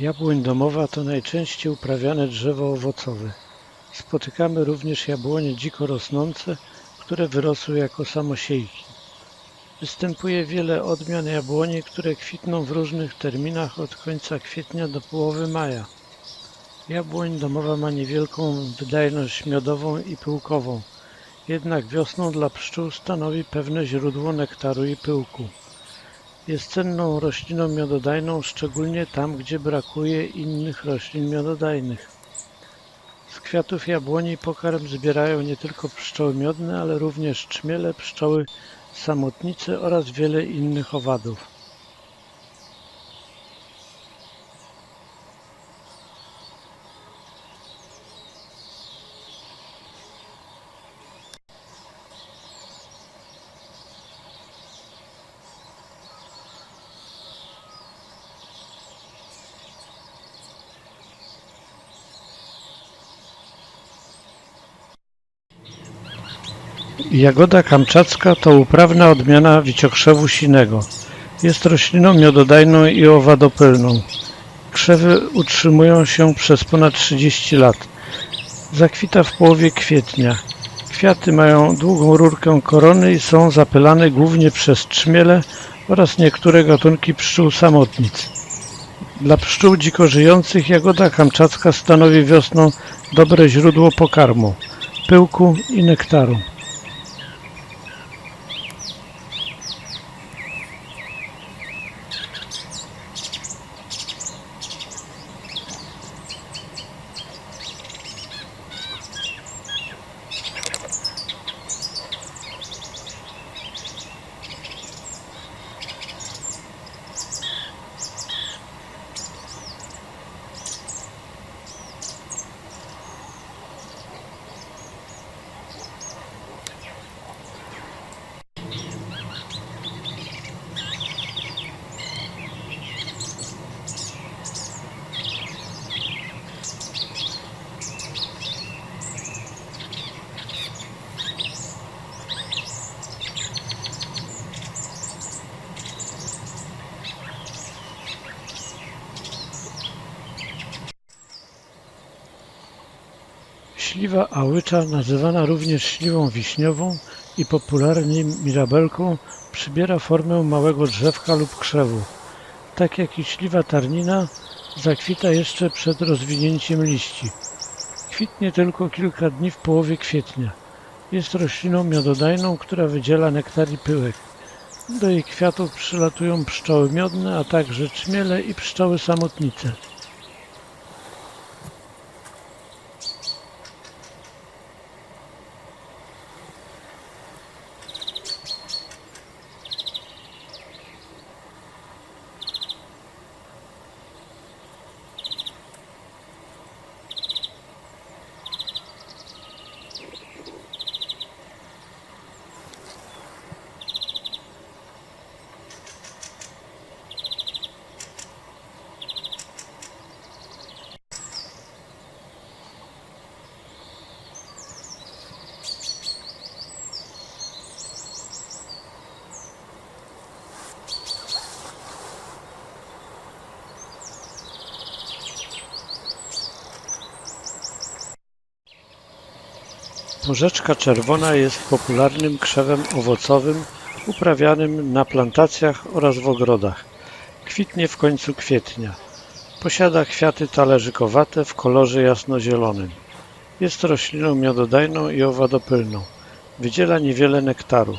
Jabłoń domowa to najczęściej uprawiane drzewo owocowe. Spotykamy również jabłonie dziko rosnące, które wyrosły jako samosiejki. Występuje wiele odmian jabłoni, które kwitną w różnych terminach od końca kwietnia do połowy maja. Jabłoń domowa ma niewielką wydajność miodową i pyłkową, jednak wiosną dla pszczół stanowi pewne źródło nektaru i pyłku. Jest cenną rośliną miododajną, szczególnie tam, gdzie brakuje innych roślin miododajnych. Z kwiatów jabłoni pokarm zbierają nie tylko pszczoły miodne, ale również czmiele, pszczoły samotnice oraz wiele innych owadów. Jagoda kamczacka to uprawna odmiana wiciokrzewu sinego. Jest rośliną miododajną i owadopylną. Krzewy utrzymują się przez ponad 30 lat. Zakwita w połowie kwietnia. Kwiaty mają długą rurkę korony i są zapylane głównie przez trzmiele oraz niektóre gatunki pszczół samotnic. Dla pszczół dziko żyjących jagoda kamczacka stanowi wiosną dobre źródło pokarmu, pyłku i nektaru. Śliwa ałycza, nazywana również śliwą wiśniową i popularnie mirabelką, przybiera formę małego drzewka lub krzewu. Tak jak i śliwa tarnina, zakwita jeszcze przed rozwinięciem liści. Kwitnie tylko kilka dni w połowie kwietnia. Jest rośliną miododajną, która wydziela nektar i pyłek. Do jej kwiatów przylatują pszczoły miodne, a także czmiele i pszczoły samotnice. Porzeczka czerwona jest popularnym krzewem owocowym uprawianym na plantacjach oraz w ogrodach. Kwitnie w końcu kwietnia. Posiada kwiaty talerzykowate w kolorze jasnozielonym. Jest rośliną miododajną i owadopylną. Wydziela niewiele nektaru.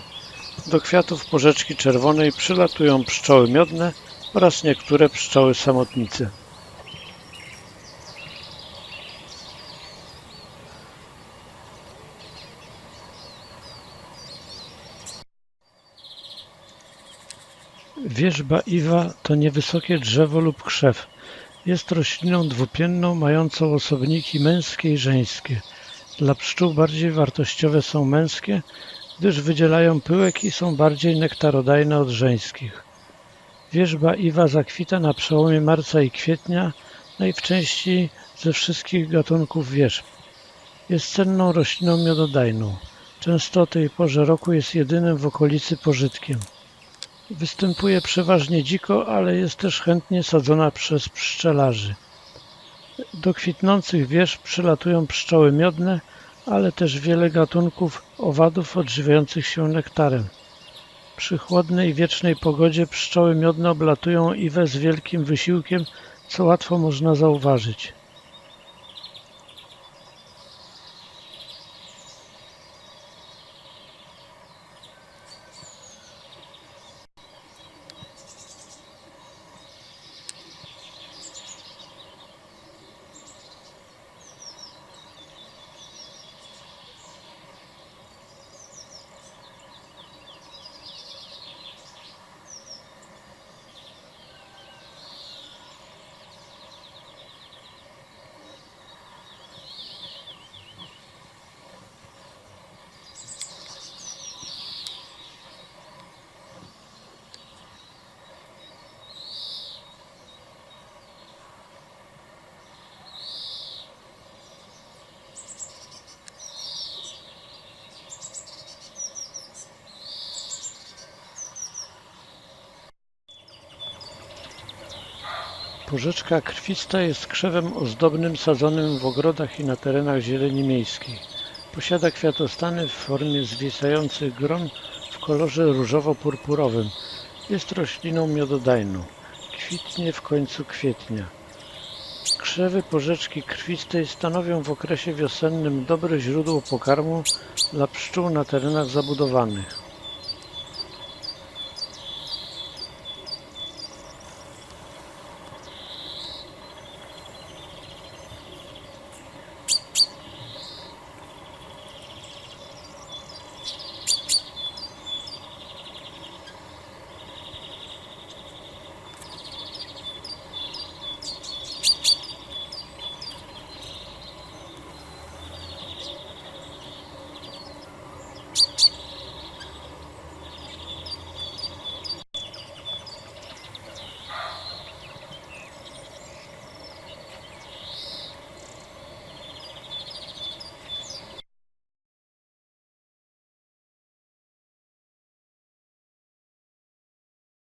Do kwiatów porzeczki czerwonej przylatują pszczoły miodne oraz niektóre pszczoły samotnice. Wierzba iwa to niewysokie drzewo lub krzew. Jest rośliną dwupienną mającą osobniki męskie i żeńskie. Dla pszczół bardziej wartościowe są męskie, gdyż wydzielają pyłek i są bardziej nektarodajne od żeńskich. Wierzba iwa zakwita na przełomie marca i kwietnia, najczęściej ze wszystkich gatunków wierzb. Jest cenną rośliną miododajną. Często o tej porze roku jest jedynym w okolicy pożytkiem. Występuje przeważnie dziko, ale jest też chętnie sadzona przez pszczelarzy. Do kwitnących wież przylatują pszczoły miodne, ale też wiele gatunków owadów odżywiających się nektarem. Przy chłodnej wiecznej pogodzie pszczoły miodne oblatują iwę z wielkim wysiłkiem, co łatwo można zauważyć. Porzeczka krwista jest krzewem ozdobnym sadzonym w ogrodach i na terenach zieleni miejskiej. Posiada kwiatostany w formie zwisających gron w kolorze różowo-purpurowym. Jest rośliną miododajną. Kwitnie w końcu kwietnia. Krzewy porzeczki krwistej stanowią w okresie wiosennym dobre źródło pokarmu dla pszczół na terenach zabudowanych.